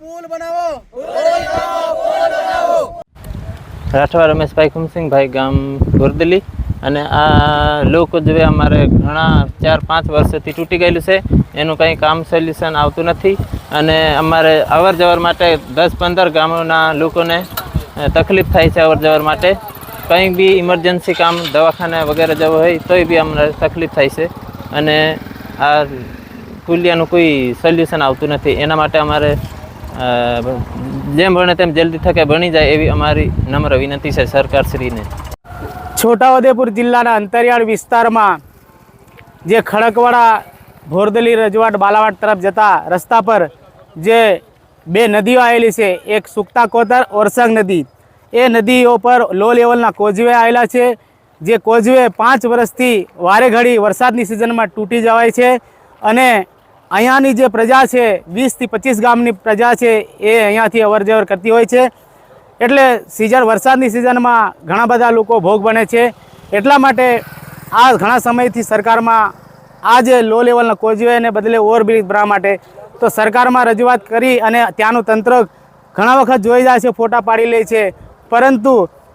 પુલ બનાવો. રાઠવા રમેશભાઈ ખુમસિંગભાઈ ગામ ગુરદલી અને આ લોક જે અમારે ઘણા ચાર પાંચ વર્ષથી તૂટી ગયેલું છે. એનું કંઈ કામ સોલ્યુશન આવતું નથી. અને અમારે અવર જવર માટે દસ પંદર ગામોના લોકોને તકલીફ થાય છે અવર જવર માટે. કંઈ બી ઇમરજન્સી કામ દવાખાને વગેરે જવું હોય તોય બી અમને તકલીફ થાય છે. અને આ પુલિયાનું કોઈ સોલ્યુશન આવતું નથી. એના માટે અમારે જેમ ભણે તેમ જલ્દી થકે ભણી જાય એવી અમારી નમ્ર વિનંતી છે સરકારશ્રીને. છોટાઉદેપુર જિલ્લાના અંતરિયાળ વિસ્તારમાં જે ખડકવાડા, ભોરદલી, રજવાડ, બાલાવાડ તરફ જતા રસ્તા પર જે બે નદીઓ આવેલી છે, એક સુકતા કોતર, ઓરસંગ નદી. એ નદીઓ પર લો લેવલના કોઝવે આવેલા છે, જે કોઝવે પાંચ વર્ષથી વારે ઘડી વરસાદની સિઝનમાં તૂટી જવાય છે અને અહીંયાની જે પ્રજા છે, વીસથી પચીસ ગામની પ્રજા છે, એ અહીંયાથી અવર જવર કરતી હોય છે. એટલે સિઝન, વરસાદની સિઝનમાં ઘણા બધા લોકો ભોગ બને છે. એટલા માટે આ ઘણા સમયથી સરકારમાં આ જે લો લેવલના કોઝવેને બદલે ઓવરબ્રિજ બનાવવા માટે તો સરકારમાં રજૂઆત કરી અને ત્યાંનું તંત્ર ઘણા વખત જોઈ જાય છે, ફોટા પાડી લે છે. પરંતુ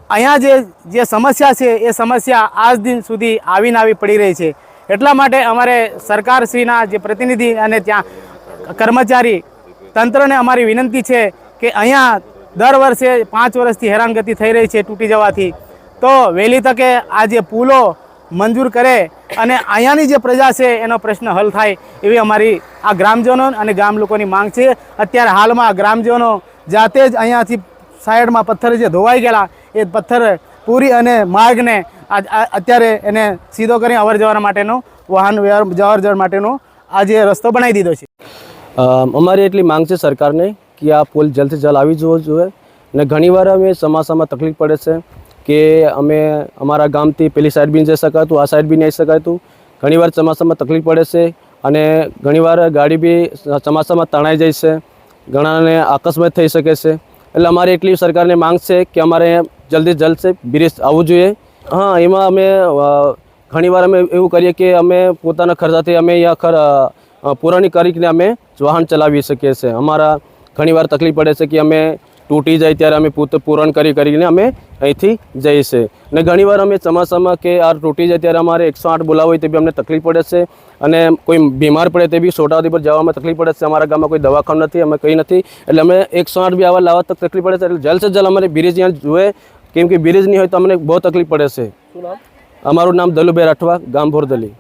અહીંયા જે જે સમસ્યા છે, એ સમસ્યા આજ દિન સુધી આવીને આવી પડી રહી છે. એટલા માટે અમારે સરકારશ્રીના જે પ્રતિનિધિ અને ત્યાં કર્મચારી તંત્રને અમારી વિનંતી છે કે અહીંયા દર વર્ષે પાંચ વર્ષથી હેરાનગતિ થઈ રહી છે તૂટી જવાથી. તો વહેલી તકે આ જે પુલો મંજૂર કરે અને અહીંયાની જે પ્રજા છે એનો પ્રશ્ન હલ થાય એવી અમારી આ ગ્રામજનો અને ગામ લોકોની માંગ છે. અત્યારે હાલમાં ગ્રામજનો જાતે જ અહીંયાથી સાઈડમાં પથ્થર જે ધોવાઈ ગયેલા, એ પથ્થર પૂરી અને માર્ગને અત્યારે એને સીધો કરી અવર જવર માટેનો, વાહન વ્યવહાર જવર જવર માટેનો આ જે રસ્તો બનાવી દીધો છે. અમારી એટલી માંગ છે સરકારને કે આ પુલ જલ્દથી જલ્દ આવી જવો જોઈએ. અને ઘણીવાર અમે ચોમાસામાં તકલીફ પડે છે કે અમે અમારા ગામથી પેલી સાઈડ બી જઈ શકાતું, આ સાઈડ બી નહીં શકાતું. ઘણીવાર ચોમાસામાં તકલીફ પડે છે અને ઘણીવાર ગાડી બી ચોમાસામાં તણાઈ જાય છે. ઘણાને અકસ્માત થઈ શકે છે. એટલે અમારી એટલી સરકારને માંગ છે કે અમારે જલ્દી જલ્દ છે, બ્રિજ આવવું જોઈએ. હા, એમાં અમે ઘણીવાર અમે એવું કરીએ કે અમે પોતાના ખર્ચાથી અમે અહીંયા ખર પુરાણી કરીને અમે વાહન ચલાવી શકીએ છીએ. અમારા ઘણીવાર તકલીફ પડે છે કે અમે તૂટી જાય ત્યારે અમે પોતે પૂરણ કરી કરીને અમે અહીંથી જઈએ છીએ. અને ઘણીવાર અમે ચોમાસામાં કે આ તૂટી જાય ત્યારે અમારે એકસો આઠ બોલાવો હોય તે બી અમને તકલીફ પડે છે. અને કોઈ બીમાર પડે તે બી સોટાવતી પર જવામાં તકલીફ પડે છે. અમારા ગામમાં કોઈ દવાખાનું નથી, અમે કંઈ નથી. એટલે અમે એકસો આઠ બી આવા લાવવા તક તકલીફ પડે છે. એટલે જલ્દ સે જલ્દ અમારે બ્રિજ અહીંયા જોઈએ કેમ કે બ્રિજ નહીં હોય તો અમને બહુ તકલીફ પડે છે. અમારું નામ દલુભાઈ રાઠવા ગામ ભોરદલી.